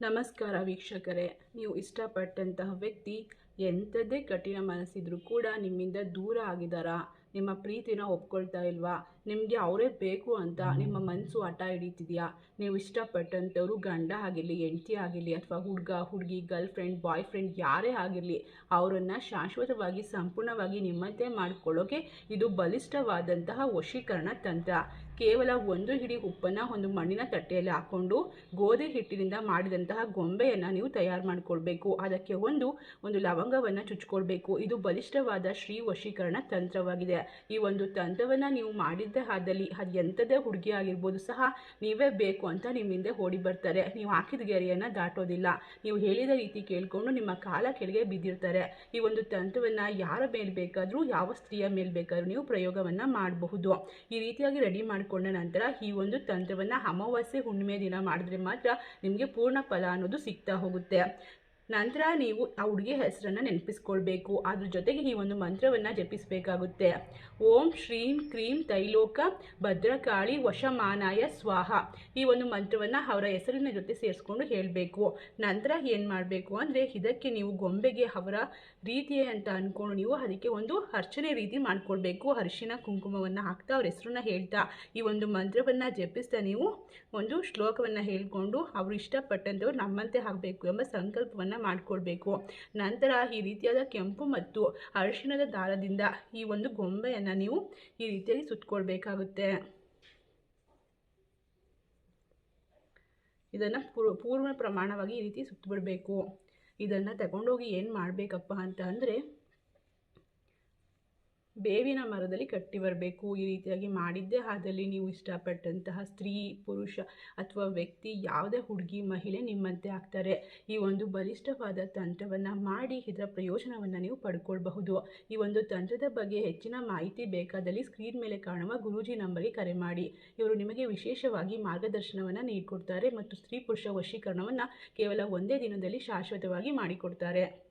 ನಮಸ್ಕಾರ ವೀಕ್ಷಕರೇ ನೀವು ಇಷ್ಟಪಟ್ಟಂತಹ ವ್ಯಕ್ತಿ ಎಂಥದ್ದೇ ಕಠಿಣ ಮನಸ್ಸಿದ್ರೂ ಕೂಡ ನಿಮ್ಮಿಂದ ದೂರ ಆಗಿದ್ದಾರಾ ನಿಮ್ಮ ಪ್ರೀತಿನ ಒಪ್ಕೊಳ್ತಾ ಇಲ್ವಾ? ನಿಮಗೆ ಅವರೇ ಬೇಕು ಅಂತ ನಿಮ್ಮ ಮನಸ್ಸು ಹಠ ಹಿಡಿತಿದೆಯಾ? ನೀವು ಇಷ್ಟಪಟ್ಟಂಥವ್ರು ಗಂಡ ಆಗಿರಲಿ, ಹೆಂಡತಿ ಆಗಿರಲಿ ಅಥವಾ ಹುಡುಗ, ಹುಡುಗಿ ಗರ್ಲ್ ಫ್ರೆಂಡ್ ಬಾಯ್ ಫ್ರೆಂಡ್ ಯಾರೇ ಆಗಿರಲಿ, ಅವರನ್ನು ಶಾಶ್ವತವಾಗಿ ಸಂಪೂರ್ಣವಾಗಿ ನಿಮ್ಮಂತೆ ಮಾಡಿಕೊಳ್ಳೋಕೆ ಇದು ಬಲಿಷ್ಠವಾದಂತಹ ವಶೀಕರಣ ತಂತ್ರ. ಕೇವಲ ಒಂದು ಹಿಡಿ ಉಪ್ಪನ್ನು ಒಂದು ಮಣ್ಣಿನ ತಟ್ಟೆಯಲ್ಲಿ ಹಾಕ್ಕೊಂಡು ಗೋಧಿ ಹಿಟ್ಟಿನಿಂದ ಮಾಡಿದಂತಹ ಗೊಂಬೆಯನ್ನು ನೀವು ತಯಾರು ಮಾಡಿಕೊಳ್ಬೇಕು. ಅದಕ್ಕೆ ಒಂದು ಒಂದು ಲವಂಗವನ್ನು ಚುಚ್ಕೊಳ್ಬೇಕು. ಇದು ಬಲಿಷ್ಠವಾದ ಶ್ರೀ ವಶೀಕರಣ ತಂತ್ರವಾಗಿದೆ. ಈ ಒಂದು ತಂತ್ರವನ್ನು ನೀವು ಮಾಡಿದ್ದೇ ಆದಲ್ಲಿ ಅದು ಎಂಥದೇ ಹುಡುಗಿ ಆಗಿರ್ಬೋದು ಸಹ ನೀವೇ ಬೇಕು ಅಂತ ನಿಮ್ಮ ಹಿಂದೆ ಓಡಿ ಬರ್ತಾರೆ. ನೀವು ಹಾಕಿದ ಗೆರೆಯನ್ನು ದಾಟೋದಿಲ್ಲ. ನೀವು ಹೇಳಿದ ರೀತಿ ಕೇಳಿಕೊಂಡು ನಿಮ್ಮ ಕಾಲ ಕೆಳಗೆ ಬಿದ್ದಿರ್ತಾರೆ. ಈ ಒಂದು ತಂತ್ರವನ್ನು ಯಾರ ಮೇಲೆ ಬೇಕಾದರೂ, ಯಾವ ಸ್ತ್ರೀಯ ಮೇಲೆ ಬೇಕಾದರೂ ನೀವು ಪ್ರಯೋಗವನ್ನು ಮಾಡಬಹುದು. ಈ ರೀತಿಯಾಗಿ ರೆಡಿ ಮಾಡಿಕೊಂಡ ನಂತರ ಈ ಒಂದು ತಂತ್ರವನ್ನು ಅಮಾವಾಸ್ಯೆ ಹುಣ್ಣಿಮೆ ದಿನ ಮಾಡಿದ್ರೆ ಮಾತ್ರ ನಿಮಗೆ ಪೂರ್ಣ ಫಲ ಅನ್ನೋದು ಸಿಗ್ತಾ ಹೋಗುತ್ತೆ. ನಂತರ ನೀವು ಆ ಹುಡುಗಿ ಹೆಸರನ್ನು ನೆನಪಿಸ್ಕೊಳ್ಬೇಕು. ಅದ್ರ ಜೊತೆಗೆ ಈ ಒಂದು ಮಂತ್ರವನ್ನು ಜಪಿಸಬೇಕಾಗುತ್ತೆ. ಓಂ ಶ್ರೀಂ ಕ್ರೀಂ ತೈಲೋಕ ಭದ್ರಕಾಳಿ ವಶಮಾನಾಯ ಸ್ವಾಹ. ಈ ಒಂದು ಮಂತ್ರವನ್ನು ಅವರ ಹೆಸರಿನ ಜೊತೆ ಸೇರಿಸ್ಕೊಂಡು ಹೇಳಬೇಕು. ನಂತರ ಏನು ಮಾಡಬೇಕು ಅಂದರೆ ಇದಕ್ಕೆ ನೀವು ಗೊಂಬೆಗೆ ಅವರ ರೀತಿಯೇ ಅಂತ ಅಂದ್ಕೊಂಡು ನೀವು ಅದಕ್ಕೆ ಒಂದು ಅರ್ಚನೆ ರೀತಿ ಮಾಡ್ಕೊಳ್ಬೇಕು. ಅರಿಶಿನ, ಕುಂಕುಮವನ್ನು ಹಾಕ್ತಾ ಅವ್ರ ಹೆಸರನ್ನ ಹೇಳ್ತಾ ಈ ಒಂದು ಮಂತ್ರವನ್ನು ಜಪಿಸ್ತಾ ನೀವು ಒಂದು ಶ್ಲೋಕವನ್ನು ಹೇಳ್ಕೊಂಡು ಅವರು ಇಷ್ಟಪಟ್ಟಂಥವ್ರು ನಮ್ಮಂತೆ ಆಗಬೇಕು ಎಂಬ ಸಂಕಲ್ಪವನ್ನು ಮಾಡಿಕೊಳ್ಬೇಕು. ನಂತರ ಈ ರೀತಿಯಾದ ಕೆಂಪು ಮತ್ತು ಅರಿಶಿಣದ ದಾರದಿಂದ ಈ ಒಂದು ಗೊಂಬೆಯನ್ನು ನೀವು ಈ ರೀತಿಯಲ್ಲಿ ಸುತ್ತಕೊಳ್ಬೇಕಾಗುತ್ತೆ ಇದನ್ನು ಪೂರ್ಣ ಪ್ರಮಾಣವಾಗಿ ಈ ರೀತಿ ಸುತ್ತಬಿಡಬೇಕು ಇದನ್ನು ತಗೊಂಡೋಗಿ ಏನು ಮಾಡಬೇಕಪ್ಪ ಅಂತ ಅಂದರೆ ಬೇವಿನ ಮರದಲ್ಲಿ ಕಟ್ಟಿ ಬರಬೇಕು. ಈ ರೀತಿಯಾಗಿ ಮಾಡಿದ್ದೇ ಆದಲ್ಲಿ ನೀವು ಇಷ್ಟಪಟ್ಟಂತಹ ಸ್ತ್ರೀ, ಪುರುಷ ಅಥವಾ ವ್ಯಕ್ತಿ, ಯಾವುದೇ ಹುಡುಗಿ, ಮಹಿಳೆ ನಿಮ್ಮಂತೆ ಆಗ್ತಾರೆ. ಈ ಒಂದು ಬಲಿಷ್ಠವಾದ ತಂತ್ರವನ್ನು ಮಾಡಿ ಇದರ ಪ್ರಯೋಜನವನ್ನು ನೀವು ಪಡ್ಕೊಳ್ಬಹುದು. ಈ ಒಂದು ತಂತ್ರದ ಬಗ್ಗೆ ಹೆಚ್ಚಿನ ಮಾಹಿತಿ ಬೇಕಾದಲ್ಲಿ ಸ್ಕ್ರೀನ್ ಮೇಲೆ ಕಾಣುವ ಗುರೂಜಿ ನಂಬರ್ಗೆ ಕರೆ ಮಾಡಿ. ಇವರು ನಿಮಗೆ ವಿಶೇಷವಾಗಿ ಮಾರ್ಗದರ್ಶನವನ್ನು ನೀಡಿಕೊಡ್ತಾರೆ ಮತ್ತು ಸ್ತ್ರೀ ಪುರುಷ ವಶೀಕರಣವನ್ನು ಕೇವಲ ಒಂದೇ ದಿನದಲ್ಲಿ ಶಾಶ್ವತವಾಗಿ ಮಾಡಿಕೊಡ್ತಾರೆ.